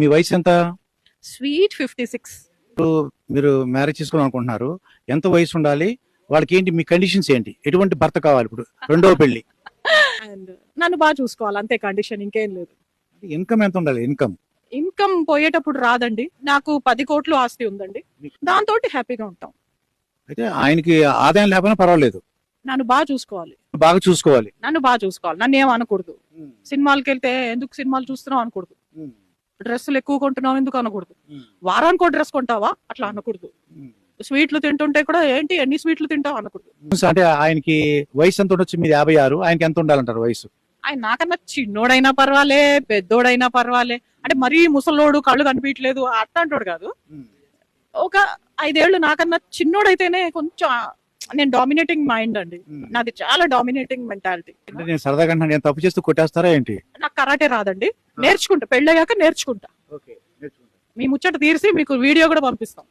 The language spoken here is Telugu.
మీ వయసు ఎంత? స్వీట్ ఫిఫ్టీ సిక్స్ మీరు మ్యారేజ్ చేసుకోవాలని అనుకుంటున్నారు ఎంత వయసు ఉండాలి? వాళ్ళకి ఏంటి మీ కండిషన్స్ ఏంటి? ఎటువంటి భర్త కావాలి ఇప్పుడు? రెండవ పెళ్ళి అండ్ నన్ను బాగా చూసుకోవాలి అంతే కండిషన్ ఇంకేం లేదు. ఇన్కమ్ ఎంత ఉండాలి ఇన్కమ్? ఇన్కమ్ పోయేటప్పుడు రాదండి. నాకు పది కోట్లు ఆస్తి ఉందండి. దాంతో హ్యాపీగా ఉంటాం. అయితే ఆయనకి ఆదాయం లేకపోయినా పర్వాలేదు. నన్ను బాగా చూసుకోవాలి. బాగా చూసుకోవాలి. నన్ను బాగా చూసుకోవాలి. నన్ను ఏం అనకూడదు. సినిమాలకి వెళ్తే ఎందుకు సినిమాలు చూస్తున్నావు అనకూడదు. డ్రెస్సులు ఎక్కువ కొంటున్నావు ఎందుకు అనకూడదు? వారానికి డ్రెస్ కొంటావా? అట్లా అనకూడదు. స్వీట్లు తింటుంటే కూడా ఏంటి? ఎన్ని స్వీట్లు తింటావు? అనకూడదు. అంటే ఆయనకి వయసు ఎంత ఉండొచ్చు? మీరు యాభై ఆరు. ఆయనకి ఎంత ఉండాలంటారు వయసు? ఆయన నాకన్నా చిన్నోడైనా పర్వాలే పెద్దోడైనా పర్వాలే. అంటే మరీ ముసలోడు కళ్ళు కనిపించలేదు అట్లా అంటాడు కాదు ఒక ఐదేళ్ళు నాకన్నా చిన్నోడైతేనే కొంచెం నేను డామినేటింగ్ మైండ్ అండి. నాది చాలా డామినేటింగ్ మెంటాలిటీ అంటే నేను సరదాగా అంటున్నాను, నేను తప్పు చేస్తూ కొట్టేస్తారా ఏంటి? నాకు కరాటే రాదండి. నేర్చుకుంటా. పెళ్ళయ్యాక నేర్చుకుంటా. మీ ముచ్చట తీర్చి మీకు వీడియో కూడా పంపిస్తాం.